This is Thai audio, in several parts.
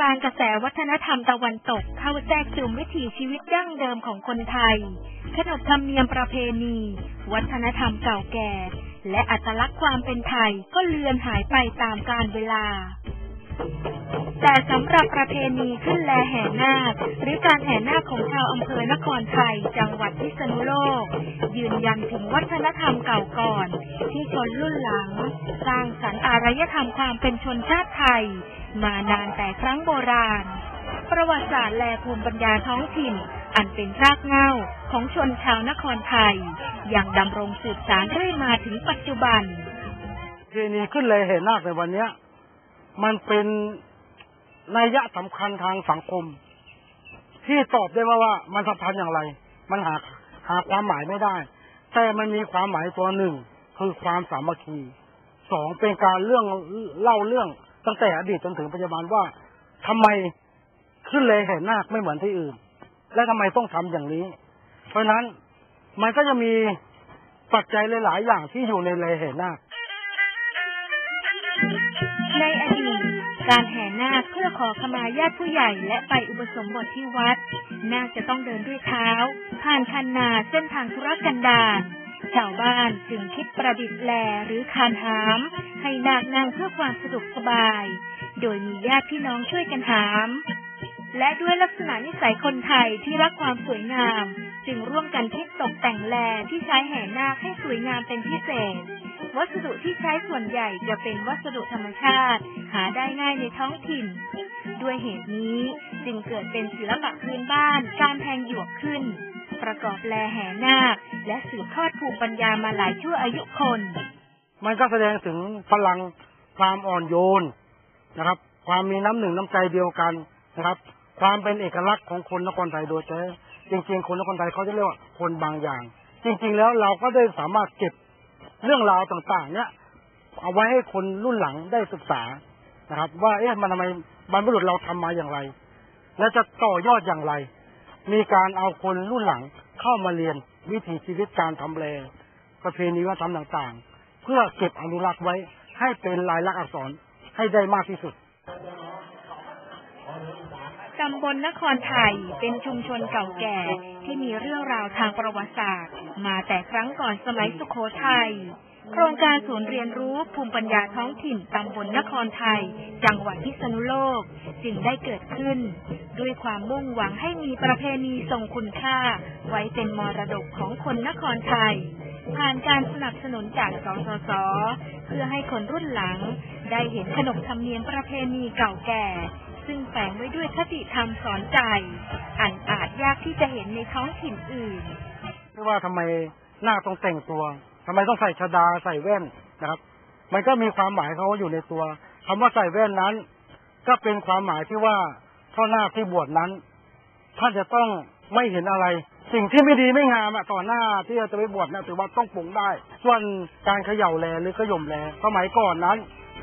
กลางกระแสวัฒนธรรมตะวันตกเข้าแทรกซึมวิถีชีวิตดั้งเดิมของคนไทย ขนบธรรมเนียมประเพณี วัฒนธรรมเก่าแก่ และอัตลักษณ์ความเป็นไทยก็เลือนหายไปตามกาลเวลา แต่สำหรับประเพณีขึ้นแลแห่นาคหรือการแห่นาคของชาวอำเภอนครไทยจังหวัดพิษณุโลก ยืนยันถึงวัฒนธรรมเก่าก่อน ที่ชนรุ่นหลัง สร้างสรรค์อารยธรรมความเป็นชนชาติไทย มานานแต่ครั้งโบราณ ประวัติศาสตร์แลภูมิปัญญาท้องถิ่น อันเป็นรากเหง้าของชนชาวนครไทยยังดำรงสืบสานเรื่อยมาถึงปัจจุบันประเพณีขึ้นเลยเห็นนาคในวันนี้ มันเป็นนัยยะสำคัญทางสังคม ที่ตอบได้ว่าว่ามันสำคัญอย่างไร มันหาหาความหมายไม่ได้ แต่มันมีความหมายตัวหนึ่ง คือความสามัคคีสองเป็นการเรื่องเล่าเรื่องตั้งแต่อดีตจนถึงปัจจุบันว่าทำไมขึ้นเลยเห็นนาคไม่เหมือนที่อื่น และทำไมต้องทำอย่างนี้ เพราะฉะนั้นมันก็จะมีปัจจัยหลาย ๆ อย่างที่อยู่ในเลยเห็นนาค ในอดีตการแห่นาคเพื่อขอขมาญาติผู้ใหญ่และไปอุปสมบทที่วัด นาคจะต้องเดินด้วยเท้า ผ่านคันนาเส้นทางธุรกันดารชาวบ้านจึงคิดประดิษฐ์แลหรือคานหาม ให้นาคนั่งเพื่อความสะดวกสบาย โดยมีญาติพี่น้องช่วยกันหาม และด้วยลักษณะนิสัยคนไทยที่รักความสวยงาม จึงร่วมกันคิดตกแต่งแลที่ใช้แห่นาคให้สวยงามเป็นพิเศษ วัสดุที่ใช้ส่วนใหญ่จะเป็นวัสดุธรรมชาติ หาได้ง่ายในท้องถิ่น ด้วยเหตุนี้จึงเกิดเป็นศิลปะพื้นบ้าน การแทงหยวกขึ้น ประกอบแลแห่นาค และสืบทอดภูมิปัญญามาหลายชั่วอายุคน มันก็แสดงถึงพลังความอ่อนโยนนะครับ ความมีน้ำหนึ่งน้ำใจเดียวกันนะครับ ความเป็นเอกลักษณ์ของคนนครไทยโดยแท้จริงๆ คนนครไทยเขาจะเรียกว่าคนบางอย่าง จริง ๆ แล้วเราก็ได้สามารถเก็บ เรื่องราวต่างๆ เนี้ยเอาไว้ให้คนรุ่นหลังได้ศึกษานะครับ ว่าเอ๊ะมันทำไมบรรพบุรุษเราทำมาอย่างไร และจะต่อยอดอย่างไร มีการเอาคนรุ่นหลังเข้ามาเรียนวิถีชีวิตการทำแลประเพณีวัฒนธรรมต่างๆ เพื่อเก็บอนุรักษ์ไว้ให้เป็นลายลักษณ์อักษรให้ได้มากที่สุด ตำบลนครไทยเป็นชุมชนเก่าแก่ที่มีเรื่องราวทางประวัติศาสตร์ มาแต่ครั้งก่อนสมัยสุโขทัย โครงการศูนย์เรียนรู้ภูมิปัญญาท้องถิ่นตำบลนครไทย จังหวัดพิษณุโลกจึงได้เกิดขึ้น ด้วยความมุ่งหวังให้มีประเพณีทรงคุณค่า ไว้เป็นมรดกของคนนครไทยผ่านการสนับสนุนจากสสส เพื่อให้คนรุ่นหลัง ได้เห็นขนบธรรมเนียมประเพณีเก่าแก่ ซึ่งแฝงไว้ด้วยคติธรรมสอนใจ อันอาจยากที่จะเห็นในท้องถิ่นอื่นไม่ว่าทำไมหน้าต้องแต่งตัวทำไมต้องใส่ชดาใส่แว่นนะครับ มันก็มีความหมายเขาอยู่ในตัวคำว่าใส่แว่นนั้น ก็เป็นความหมายที่ว่าพ่อหน้าที่บวชนั้นท่านจะต้องไม่เห็นอะไร สิ่งที่ไม่ดีไม่งามอะต่อหน้าที่จะไปบวชนี่ยถือว่าต้องปลงได้ ส่วนการเขย่าแลหรือขย่มแลสมัยก่อนนั้น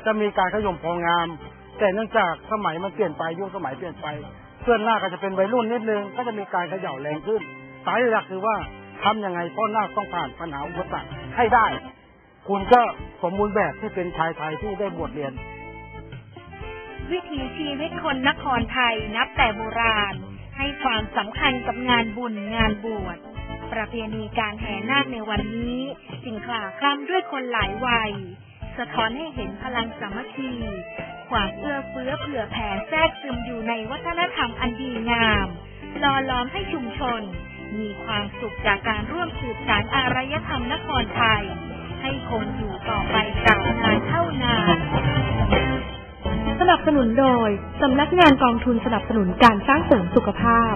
จะมีการขย่มพองาม แต่เนื่องจากสมัยมันเปลี่ยนไปยุคสมัยเปลี่ยนไปเพื่อนหน้าก็จะเป็นวัยรุ่นนิดนึงก็จะมีการเขย่าแรงขึ้นสาเหตุหลักคือว่าทำยังไงพ่อหน้าต้องผ่านปัญหาอุปสรรคให้ได้ คุณก็สมบูรณ์แบบที่เป็นชายไทยที่ได้บวชเรียน วิถีชีวิตคนนครไทยนับแต่โบราณ ให้ความสำคัญกับงานบุญงานบวชประเพณีการแห่นาคในวันนี้จึงคลาคล่ำด้วยคนหลายวัย สะท้อนให้เห็นพลังสามัคคี ความเอื้อเฟื้อเผื่อแผ่แทรกซึมอยู่ในวัฒนธรรมอันดีงามหล่อล้อมให้ชุมชน มีความสุขจากการร่วมสืบสานอารยธรรมนครไทย ให้คงอยู่ต่อไปตราบนานเท่านานสนับสนุนโดย สำนักงานกองทุนสนับสนุนการสร้างเสริมสุขภาพ